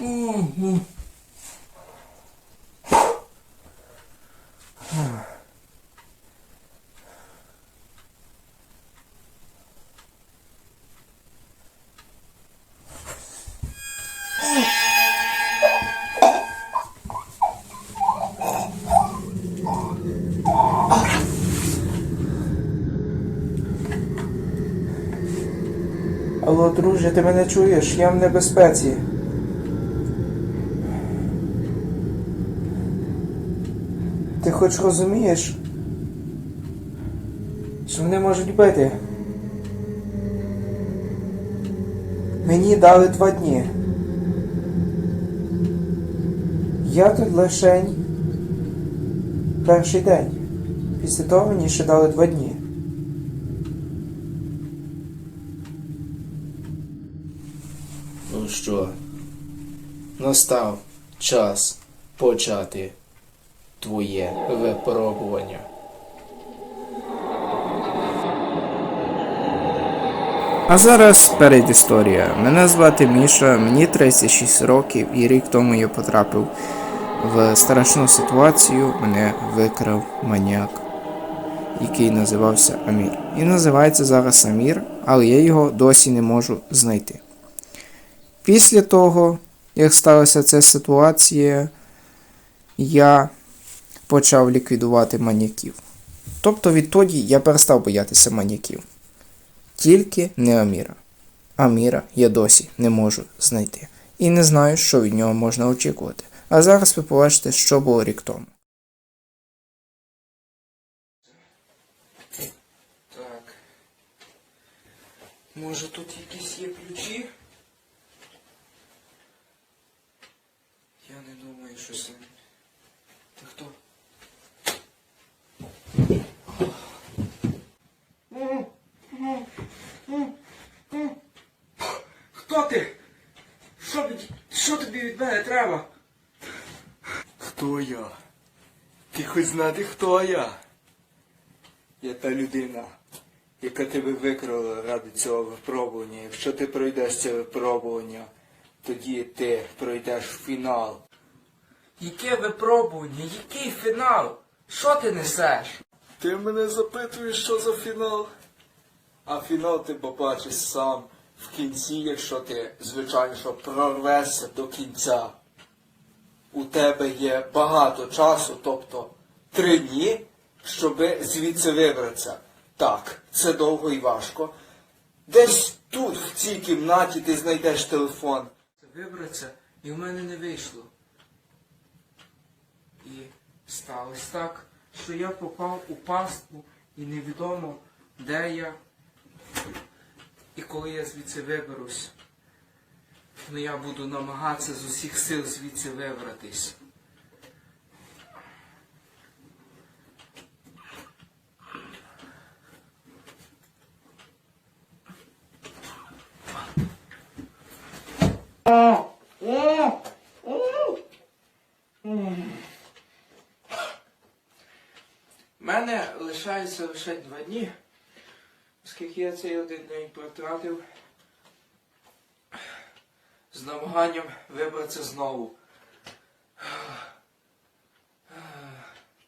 Ого. Алло, друже, ти мене чуєш? Я в небезпеці. Ти хоч розумієш? Що мене можуть бити? Мені дали два дні. Я тут лишень перший день. Після того мені ще дали два дні. Ну що, настав час почати твоє випробування. А зараз передісторія. Мене звати Міша, мені 36 років, і рік тому я потрапив в страшну ситуацію. Мене викрав маніяк, який називався Амір. І називається зараз Амір, але я його досі не можу знайти. Після того, як сталася ця ситуація, я почав ліквідувати маніяків. Тобто відтоді я перестав боятися маніяків. Тільки не Аміра. Аміра я досі не можу знайти. І не знаю, що від нього можна очікувати. А зараз ви побачите, що було рік тому. Так. Може тут якісь є ключі? Я не думаю, що це. Ти хто? Хто ти? Що, що тобі від мене треба? Хто я? Ти хоч знати, хто я? Я та людина, яка тебе викрала ради цього випробування. Якщо ти пройдеш це випробування, тоді ти пройдеш фінал. Яке випробування? Який фінал? Що ти несеш? Ти мене запитуєш, що за фінал? А фінал ти побачиш сам в кінці, якщо ти, звичайно, прорвешся до кінця. У тебе є багато часу, тобто три дні, щоби звідси вибратися. Так, це довго і важко. Десь тут, в цій кімнаті, ти знайдеш телефон. Вибратися, і в мене не вийшло. І сталося так, що я попав у пастку і невідомо, де я. І коли я звідси виберусь, ну я буду намагатися з усіх сил звідси вибратись. У мене лишається лише два дні, оскільки я цей один день протратив з намаганням вибратися знову.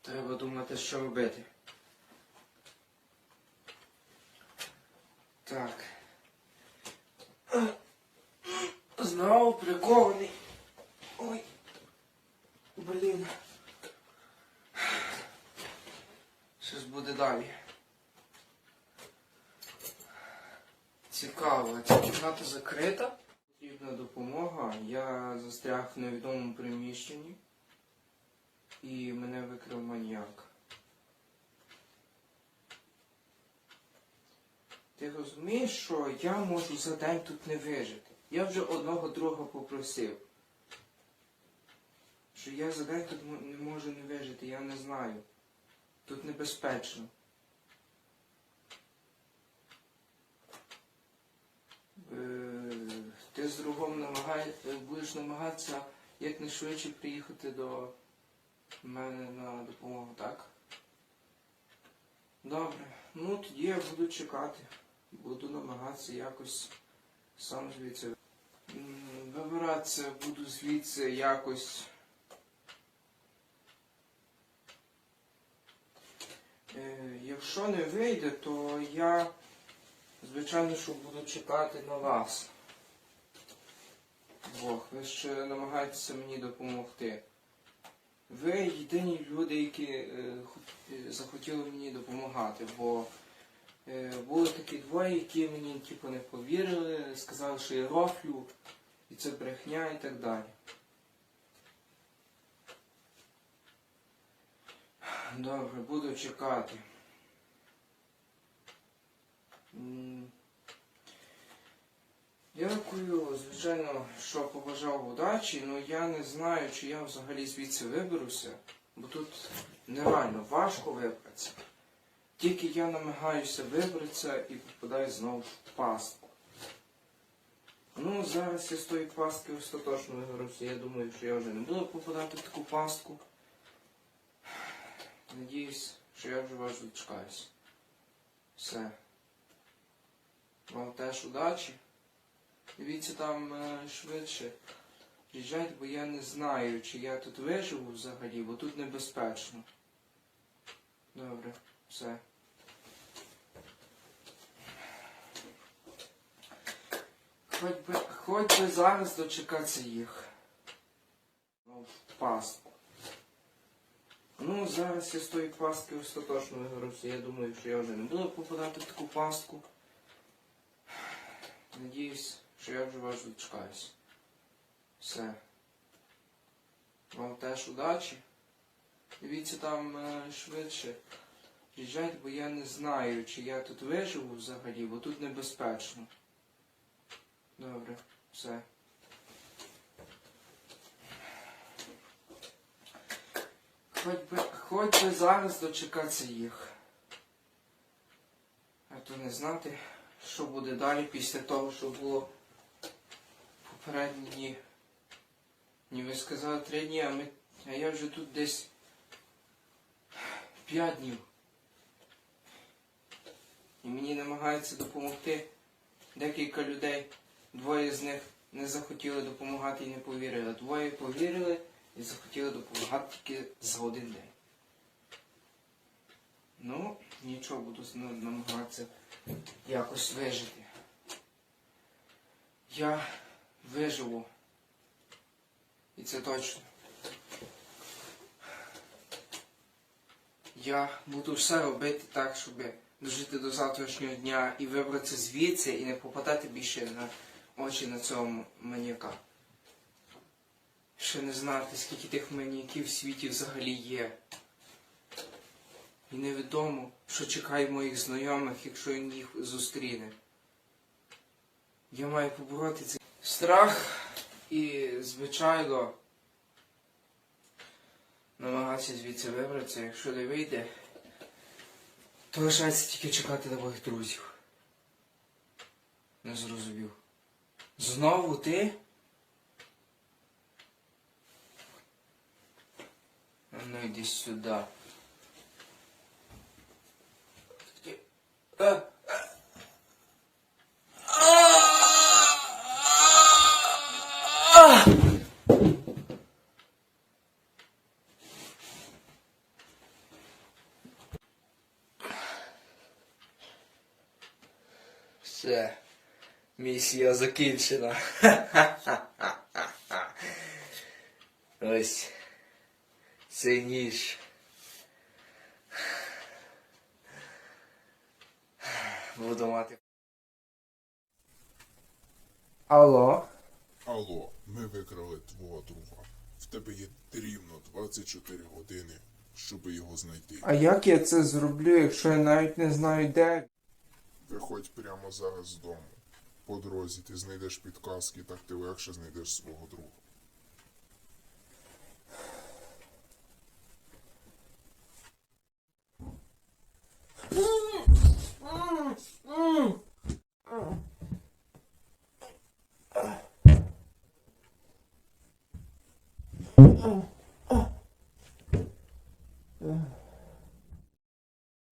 Треба думати, що робити. Так. Знову прикований. Ой. Блін. Щось буде далі. Цікаво, ця кімната закрита. Потрібна допомога. Я застряг в невідомому приміщенні. І мене викрив маніяк. Ти розумієш, що я можу за день тут не вижити. Я вже одного друга попросив. Що я за день тут не можу не вижити, я не знаю. Тут небезпечно. Ти з другом намагай... е, будеш намагатися якнайшвидше приїхати до мене на допомогу, так? Добре. Ну тоді я буду чекати. Буду намагатися якось сам звідси. Вибиратися буду звідси якось. Е, якщо не вийде, то я, звичайно, що буду чекати на вас. Бог, ви ще намагаєтеся мені допомогти. Ви єдині люди, які е, е, захотіли мені допомагати, бо е, були такі двоє, які мені типу, не повірили, сказали, що я рофлю, і це брехня і так далі. Добре, буду чекати. Дякую, звичайно, що побажав удачі, але я не знаю, чи я взагалі звідси виберуся, бо тут нереально важко вибратися. Тільки я намагаюся вибратися і попадаю знову в пастку. Ну, зараз я з тої пастки остаточно виберуся. Я думаю, що я вже не буду попадати в таку пастку. Надіюсь, що я вже вас дочекаюсь. Все. Вам теж удачі. Дивіться там е, швидше. Приїжджайте, бо я не знаю, чи я тут виживу взагалі, бо тут небезпечно. Добре, все. Хоч би, хоч би зараз дочекатися їх. Ну, пастку. Ну, зараз я з тої пастки остаточно вигоруся. Я думаю, що я вже не буду попадати в таку пастку. Надіюсь, що я вже вас дочекаюсь. Все. Вам теж удачі. Дивіться там е, швидше. Приїжджайте, бо я не знаю, чи я тут виживу взагалі, бо тут небезпечно. Добре, все. Хоч би, хоч би зараз дочекатися їх. А то не знати, що буде далі після того, що було попередні дні. Ні, ви сказали три дні, а, ми, а я вже тут десь п'ять днів. І мені намагаються допомогти декілька людей. Двоє з них не захотіли допомагати і не повірили. Двоє повірили і захотіли допомагати тільки за один день. Ну, нічого, буду намагатися якось вижити. Я виживу. І це точно. Я буду все робити так, щоб дожити до завтрашнього дня і вибратися звідси і не попадати більше на очі на цього маніяка. Ще не знати, скільки тих маніяків в світі взагалі є. І невідомо, що чекає моїх знайомих, якщо він їх зустріне. Я маю побороти цей страх і, звичайно, намагатися звідси вибратися. Якщо не вийде, то лишається тільки чекати на моїх друзів. Не зрозумів. Знову ти? А Ну йди сюди. Все. Місія закінчена. Ось. Цей ніж. Буду мати. Алло. Алло, ми викрали твого друга. В тебе є рівно 24 години, щоб його знайти. А як я це зроблю, якщо я навіть не знаю де? Виходь прямо зараз з дому. По дорозі ти знайдеш підказки, так ти легше знайдеш свого друга.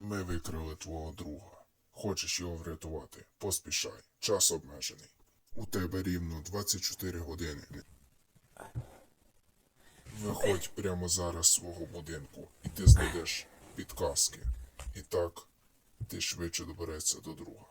Ми викрили твого друга. Хочеш його врятувати? Поспішай. Час обмежений. У тебе рівно 24 години. Виходь прямо зараз з свого будинку, і ти знайдеш підказки. І так ти швидше доберешся до друга.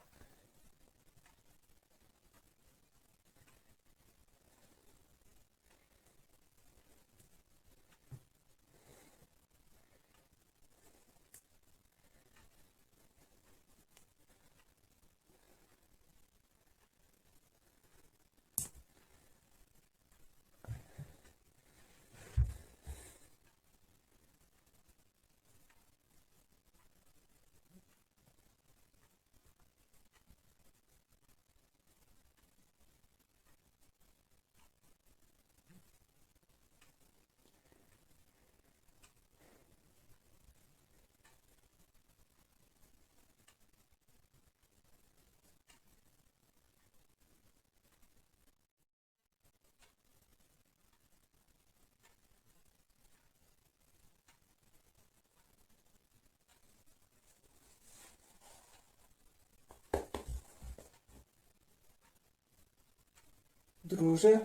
Друже,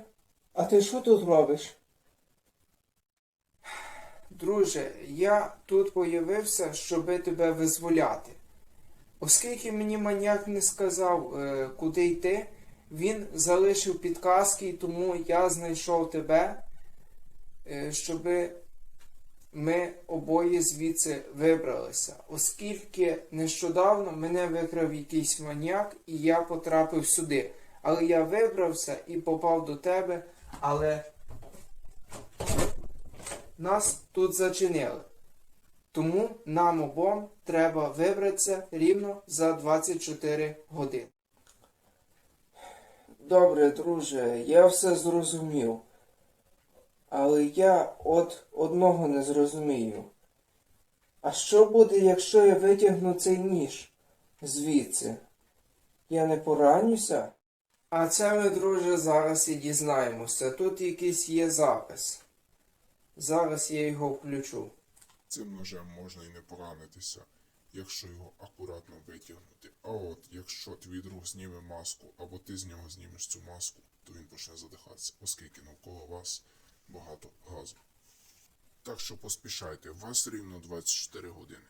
а ти що тут робиш? Друже, я тут появився, щоби тебе визволяти. Оскільки мені маньяк не сказав, е, куди йти, він залишив підказки, і тому я знайшов тебе, е, щоби ми обоє звідси вибралися. Оскільки нещодавно мене викрав якийсь маньяк, і я потрапив сюди. Але я вибрався і попав до тебе, але нас тут зачинили. Тому нам обом треба вибратися рівно за 24 години. Добре, друже, я все зрозумів. Але я от одного не зрозумію. А що буде, якщо я витягну цей ніж звідси? Я не поранюся? А це ми, друже, зараз і дізнаємося. Тут якийсь є запис. Зараз я його включу. Цим ножем можна і не поранитися, якщо його акуратно витягнути. А от якщо твій друг зніме маску, або ти з нього знімеш цю маску, то він почне задихатися, оскільки навколо вас багато газу. Так що поспішайте, вас рівно 24 години.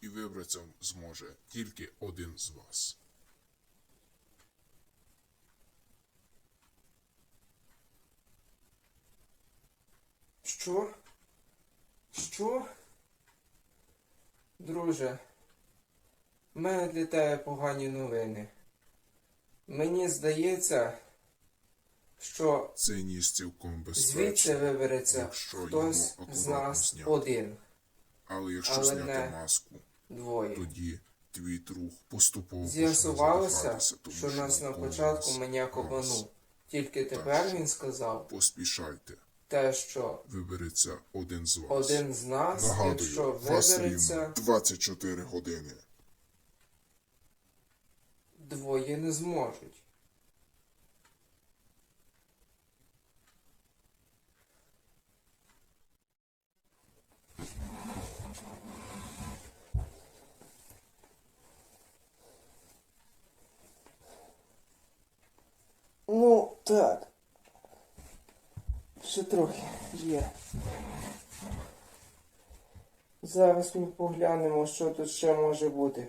І вибратися зможе тільки один з вас. Що? Що? Друже, в мене для тебе погані новини. Мені здається, що Цей ніж цілком звідси вибереться якщо хтось з акуратно нас зняти. один, Але якщо але зняти не маску, двоє. тоді твій друг поступово почне З'ясувалося, задихатися, тому що нас на навколо початку маньяк газ. обманув. Тільки тепер він сказав Поспішайте, те, що вибереться один з вас. один з нас, Нагадую, якщо вибереться, рівно 24 години. двоє не зможуть. Ну, так. Ще трохи є. Зараз ми поглянемо, що тут ще може бути.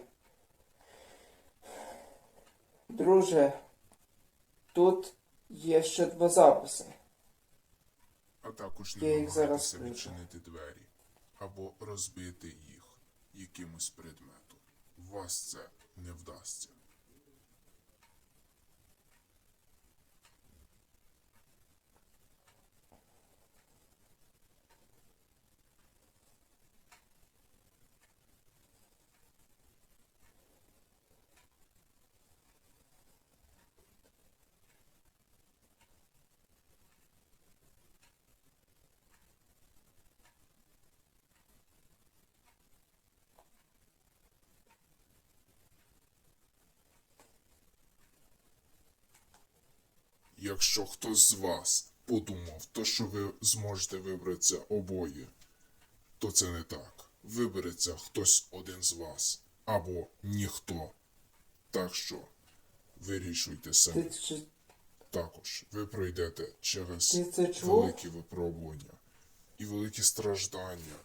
Друже, тут є ще два записи. А також не намагайтеся відчинити двері або розбити їх якимось предметом. Вас це не вдасться. Якщо хтось з вас подумав, то що ви зможете вибратися обоє, то це не так. Вибереться хтось один з вас або ніхто. Так що вирішуйте самі. Ти Також ви пройдете через великі випробування і великі страждання,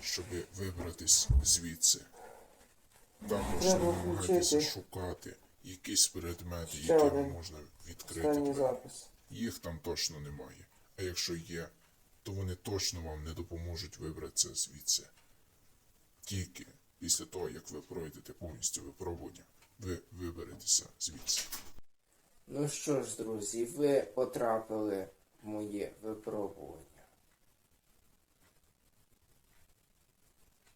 щоб вибратись звідси. Також намагайтеся шукати якісь предмети, Ще які один. можна відкрити. Останній двері. запис. Їх там точно немає. А якщо є, то вони точно вам не допоможуть вибратися звідси. Тільки після того, як ви пройдете повністю випробування, ви виберетеся звідси. Ну що ж, друзі, ви потрапили в моє випробування.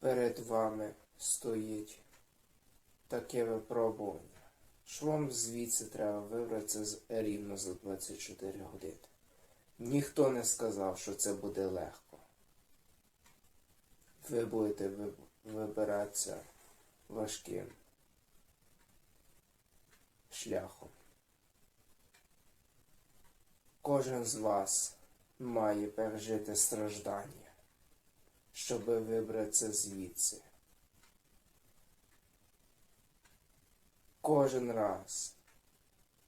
Перед вами стоїть таке випробування. Вам звідси треба вибратися рівно за 24 години. Ніхто не сказав, що це буде легко. Ви будете вибиратися важким шляхом. Кожен з вас має пережити страждання, щоб вибратися звідси. Кожен раз,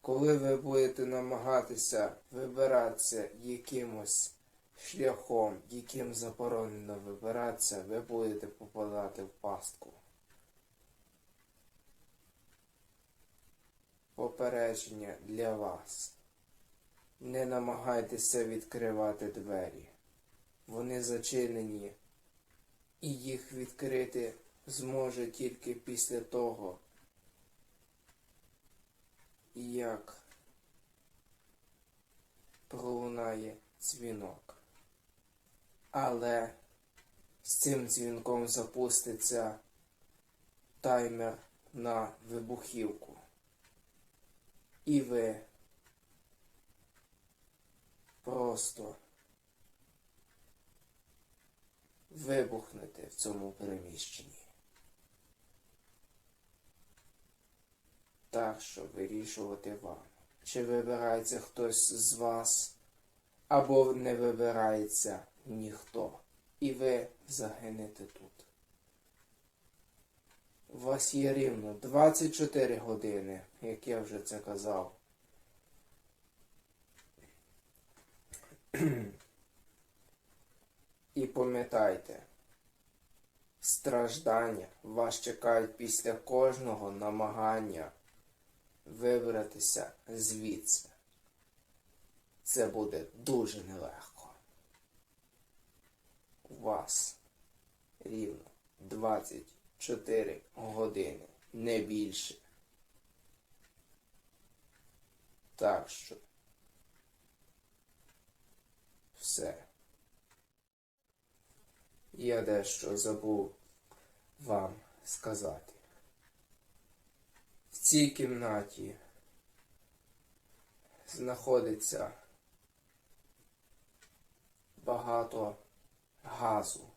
коли ви будете намагатися вибиратися якимось шляхом, яким заборонено вибиратися, ви будете попадати в пастку. Попередження для вас. Не намагайтеся відкривати двері. Вони зачинені, і їх відкрити зможе тільки після того, як пролунає дзвінок. Але з цим дзвінком запуститься таймер на вибухівку. І ви просто вибухнете в цьому приміщенні. Так що вирішувати вам, чи вибирається хтось з вас, або не вибирається ніхто, і ви загинете тут. У вас є рівно 24 години, як я вже це казав. І пам'ятайте, страждання вас чекають після кожного намагання вибратися звідси. Це буде дуже нелегко. У вас рівно 24 години, не більше. Так що все. Я дещо забув вам сказати. Цій кімнаті знаходиться багато газу,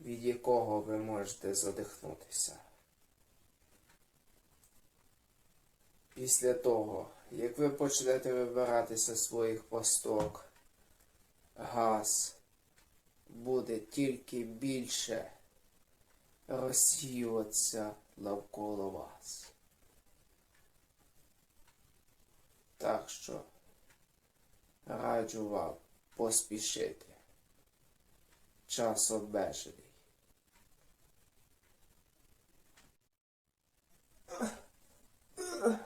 від якого ви можете задихнутися. Після того, як ви почнете вибиратися з своїх пасток, газ буде тільки більше розсіюватися навколо вас. Так що раджу вам поспішити. Час обмежений. Ugh.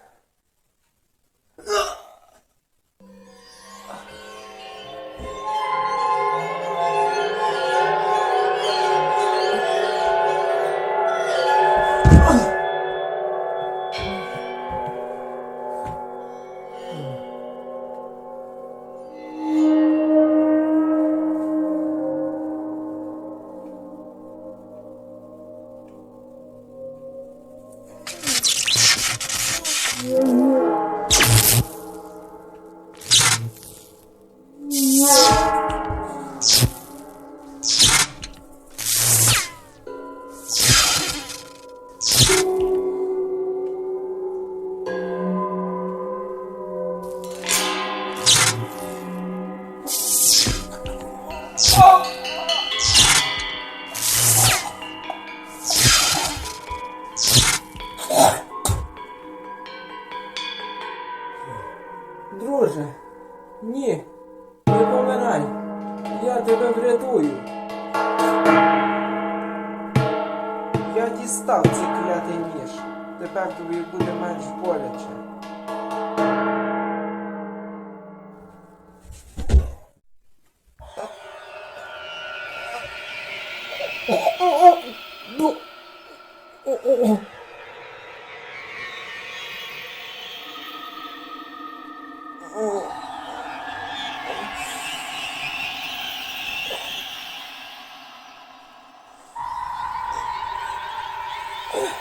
操 Ні.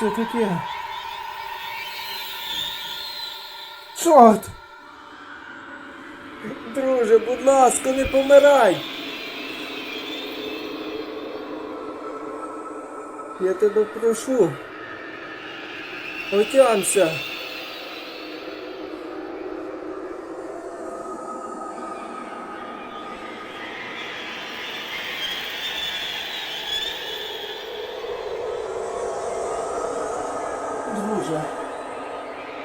це таке? Чорт! Друже, будь ласка, не помирай! Я тебе прошу. Отямся. Друже,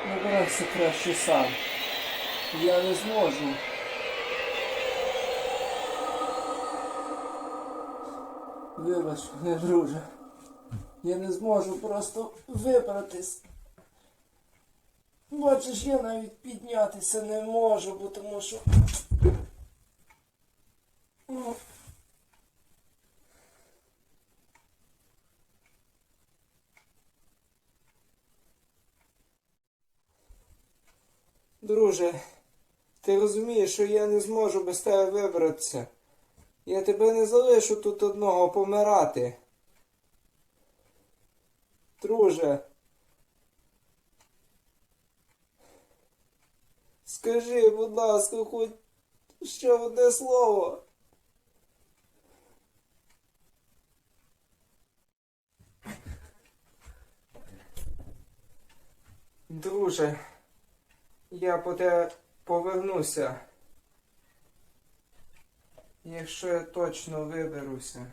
набирайся краще сам. Я не зможу. Вибач мене, друже. Я не зможу просто вибратись. Бачиш, я навіть піднятися не можу, бо тому що. Ну, Друже, ти розумієш, що я не зможу без тебе вибратися. Я тебе не залишу тут одного помирати. Друже. Скажи, будь ласка, хоч ще одне слово. Друже. Я по те повернуся. Якщо я точно виберуся.